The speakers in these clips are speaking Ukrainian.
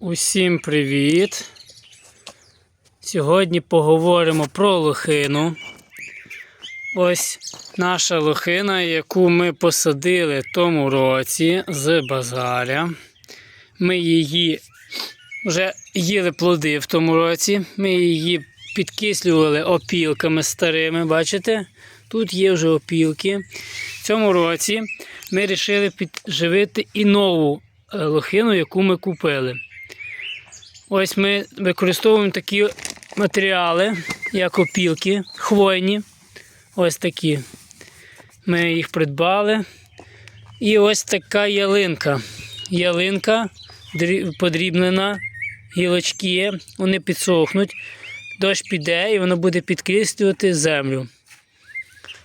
Усім привіт! Сьогодні поговоримо про лохину. Ось наша лохина, яку ми посадили тому році з базаря. Ми її вже їли плоди в тому році. Ми її підкислювали опілками старими. Бачите? Тут є вже опілки. В цьому році ми вирішили підживити і нову е, лохину, яку ми купили. Ось ми використовуємо такі матеріали, як опілки, хвойні. Ось такі. Ми їх придбали. І ось така ялинка. Ялинка подрібнена, гілочки вони підсохнуть, дощ піде і воно буде підкислювати землю.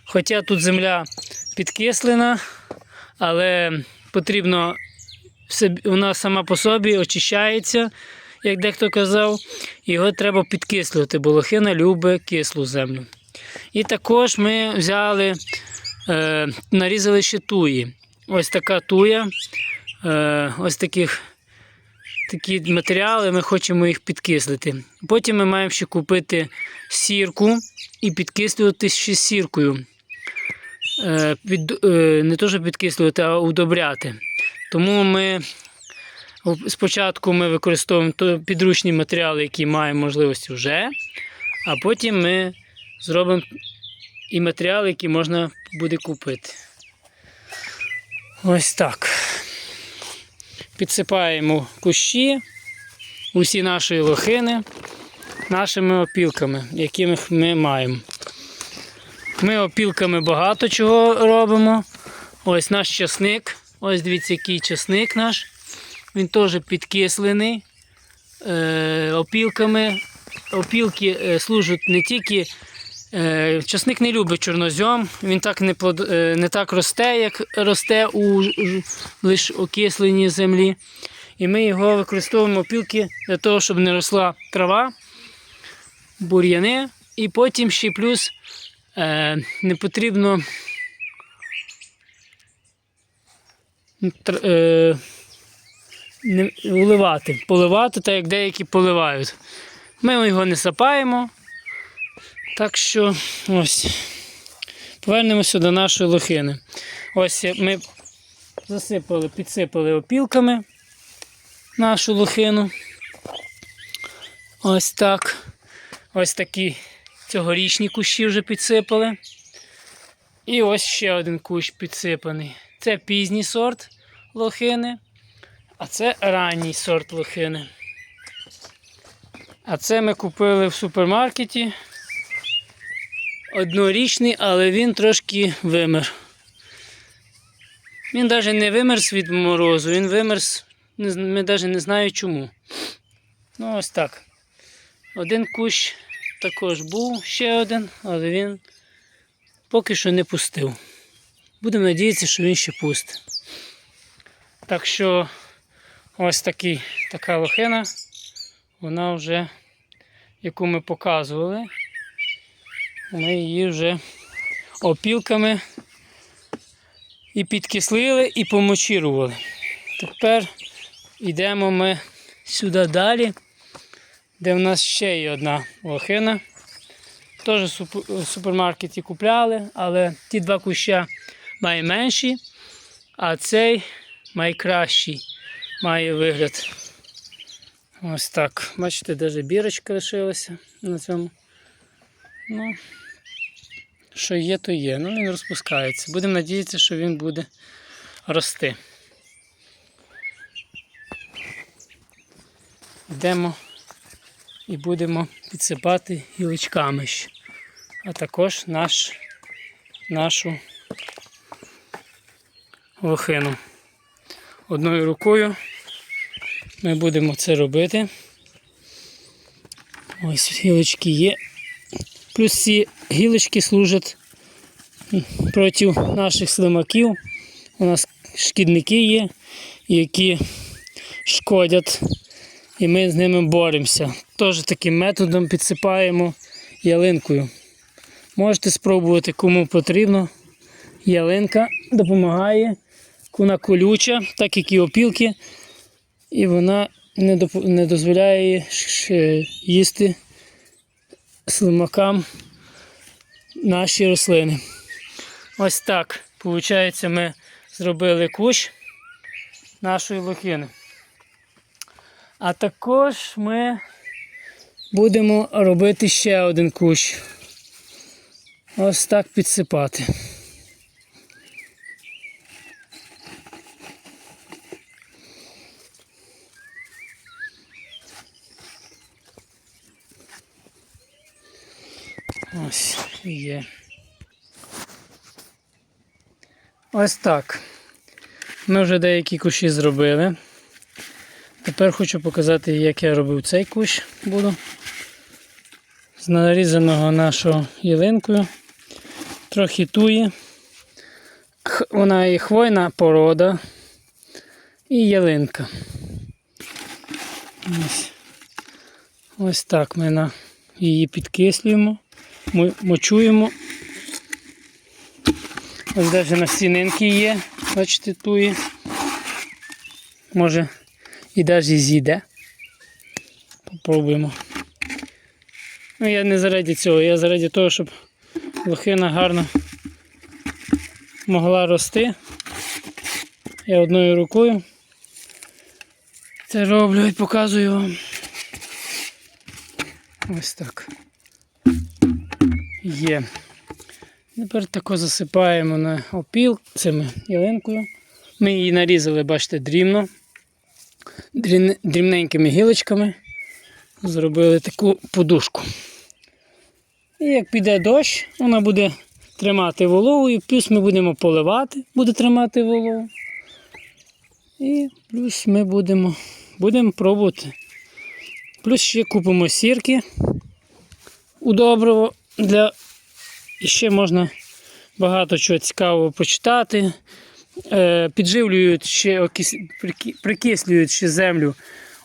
Хоча тут земля підкислена, але потрібно вона сама по собі очищається, як дехто казав, його треба підкислювати, бо лохина любить кислу землю. І також ми взяли, е, нарізали ще туї. Ось така туя, е, ось таких такі матеріали, ми хочемо їх підкислити. Потім ми маємо ще купити сірку і підкислювати ще сіркою. Е, під, е, не то, що підкислювати, а удобряти. Тому ми спочатку ми використовуємо підручні матеріали, які маємо можливості вже, а потім ми зробимо і матеріали, які можна буде купити. Ось так. Підсипаємо кущі, усі наші лохини нашими опілками, які ми маємо. Ми опілками багато чого робимо. Ось наш часник. Ось дивіться, який часник наш. Він теж підкислений е, опілками. Опілки е, служать не тільки. Е, часник не любить чорнозьом, він так не, плод, е, не так росте, як росте у ж- лиш окисленій землі. І ми його використовуємо опілки для того, щоб не росла трава, бур'яни. І потім ще плюс е, не потрібно тр- е, не, вливати, поливати, так як деякі поливають. Ми його не сапаємо. Так що ось. Повернемося до нашої лохини. Ось ми засипали, підсипали опілками нашу лохину. Ось так. Ось такі цьогорічні кущі вже підсипали. І ось ще один кущ підсипаний. Це пізній сорт лохини, а це ранній сорт лохини. А це ми купили в супермаркеті. Однорічний, але він трошки вимер. Він навіть не вимерз від морозу, він вимерз, ми навіть не знаю чому. Ну, ось так. Один кущ також був ще один, але він поки що не пустив. Будемо надіятися, що він ще пустить. Так що ось такий, така лохина, вона вже, яку ми показували, ми її вже опілками і підкислили, і помочірували. Тепер йдемо ми сюди далі, де в нас ще є одна лохина. Теж в супермаркеті купляли, але ті два куща найменші, а цей найкращий має вигляд. Ось так. Бачите, навіть бірочка лишилася на цьому. Ну, що є, то є. Ну, він розпускається. Будемо надіятися, що він буде рости. Йдемо і будемо підсипати гілочками ще. А також наш, нашу лохину. Одною рукою ми будемо це робити. Ось гілочки є. Плюс ці гілочки служать проти наших слимаків. У нас шкідники є, які шкодять, і ми з ними боремося. Теж таким методом підсипаємо ялинкою. Можете спробувати, кому потрібно. Ялинка допомагає, вона колюча, так як і опілки, і вона не, доп- не дозволяє їсти слимакам наші рослини. Ось так. Получається, ми зробили кущ нашої лохини. А також ми будемо робити ще один кущ. Ось так підсипати. Ось є. Ось так. Ми вже деякі кущі зробили. Тепер хочу показати, як я робив цей кущ буду. З нарізаного нашого ялинкою. Трохи туї. Вона і хвойна порода, і ялинка. Ось, Ось так ми на її підкислюємо, мо- мочуємо. Ось навіть на стінинки є, бачите, туї. Може і навіть зійде. Попробуємо. Ну, я не заради цього, я заради того, щоб лохина гарно могла рости. Я одною рукою це роблю і показую вам. Ось так. Є. Тепер тако засипаємо на опіл цими ялинкою. Ми її нарізали, бачите, дрібно, дрібне- дрібненькими гілочками. Зробили таку подушку. І як піде дощ, вона буде тримати вологу, і плюс ми будемо поливати, буде тримати вологу. І плюс ми будемо, будемо пробувати. Плюс ще купимо сірки у добриво для ще можна багато чого цікавого почитати. Е, підживлюють ще прикислюють ще землю.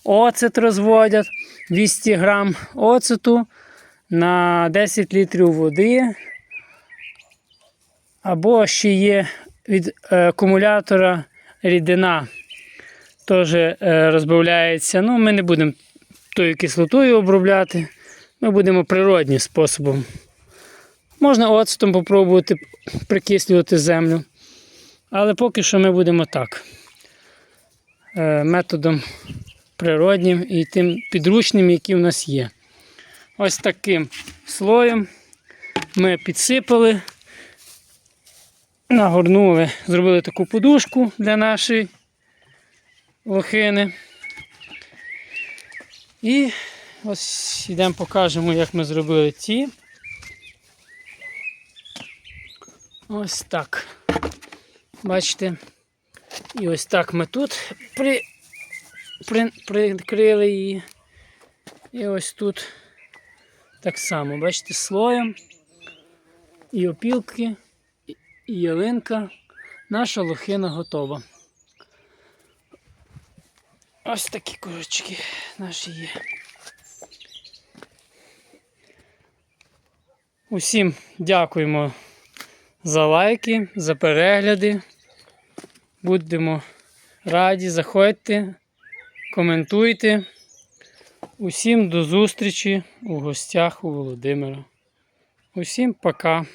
Оцет розводять 200 грам оцету на 10 літрів води. Або ще є від е, акумулятора рідина. Теж е, розбавляється. Ну, ми не будемо тою кислотою обробляти. Ми будемо природнім способом. Можна оцетом попробувати прикислювати землю. Але поки що ми будемо так. е, Методом природнім і тим підручним, який в нас є. Ось таким слоєм ми підсипали, нагорнули, зробили таку подушку для нашої лохини. І ось йдемо покажемо, як ми зробили ці. Ось так. Бачите? І ось так ми тут при, при, прикрили її. І ось тут так само, бачите, слоєм. І опілки, і ялинка. Наша лохина готова. Ось такі курочки наші є. Усім дякуємо за лайки, за перегляди. Будемо раді, заходьте, коментуйте. Усім до зустрічі у гостях у Володимира. Усім пока.